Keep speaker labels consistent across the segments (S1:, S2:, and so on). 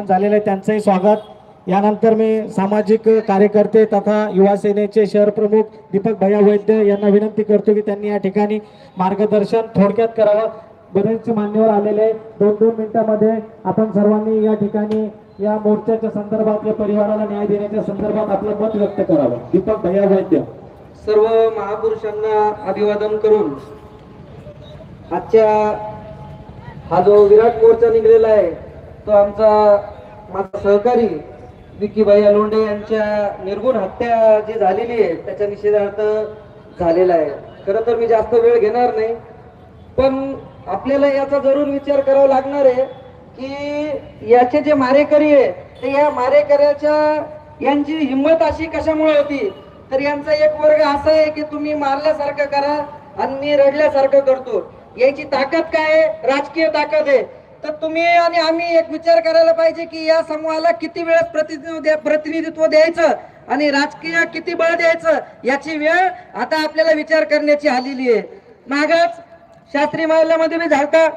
S1: झालेलं आहे त्यांचंही स्वागत. यानंतर मी सामाजिक कार्यकर्ते तथा युवा सेनेचे शहर प्रमुख दीपक भैया वैद्य यांना विनंती करतो की त्यांनी या ठिकाणी मार्गदर्शन थोडक्यात करावं. बरेचसे मान्यवर आलेले आहे. दोन दोन मिनिटांमध्ये आपण सर्वांनी या ठिकाणी या मोर्चाच्या संदर्भात या परिवाराला न्याय देण्याच्या संदर्भात आपलं मत व्यक्त करावं. दीपक भैया वैद्य.
S2: सर्व महापुरुषांना अभिवादन करून आजच्या हा जो विराट मोर्चा निघलेला आहे तो आमचा माझा सहकारी विकीबाई अलोंडे यांच्या निर्गुण हत्या जी झालेली आहे त्याच्या निषेधार्थ झालेला आहे. खरं तर मी जास्त वेळ घेणार नाही पण आपल्याला याचा जरूर विचार करावा लागणार आहे की याचे जे मारेकरी आहे ते या मारेकऱ्याच्या यांची हिंमत अशी कशामुळे होती? तर यांचा एक वर्ग असा आहे की तुम्ही मारल्यासारखं करा आणि मी रडल्यासारखं करतो. याची ताकद काय आहे? राजकीय ताकद आहे. तर तुम्ही आणि आम्ही एक विचार करायला पाहिजे की या समूहाला किती वेळेस प्रतिनिधित्व द्या- प्रतिनिधित्व द्यायचं आणि राजकीय किती बळ द्यायचं याची वेळ आता आपल्याला विचार करण्याची आलेली आहे. मागच शास्त्री महिलामध्ये बी झालतं.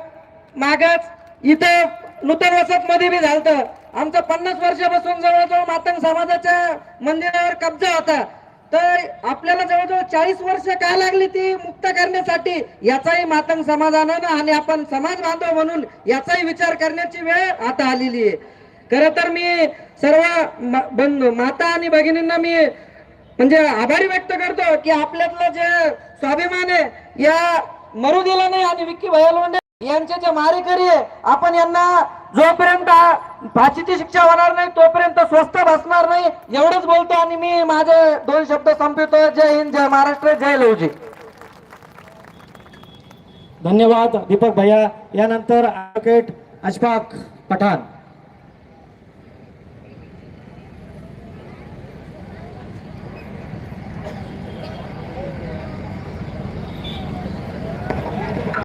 S2: मागच इथं नूतन वसत मध्ये बी झालतं. आमचं पन्नास वर्षापासून जवळजवळ मातंग समाजाच्या मंदिरावर कब्जा होता. तर आपल्याला जवळजवळ चाळीस वर्ष का लागली ती मुक्त करण्यासाठी? याचाही मातंग समाजानं आणि आपण समाज बांधव म्हणून याचाही विचार करण्याची वेळ आता आलेली आहे. खर तर मी सर्व बंधू माता आणि भगिनींना मी म्हणजे आभारी व्यक्त करतो की आपल्यातलं जे स्वाभिमान आहे या मरू नाही आणि विक्की भैया यांचे जे मारेकरी आहे आपण यांना जोपर्यंत फाशीची शिक्षा होणार नाही तोपर्यंत स्वस्त बसणार नाही. एवढंच बोलतो आणि मी माझे दोन शब्द संपवतो. जय हिंद जय महाराष्ट्र जय लवजी
S1: धन्यवाद दीपक भैया. यानंतर ॲडव्होकेट अशफाक पठाण.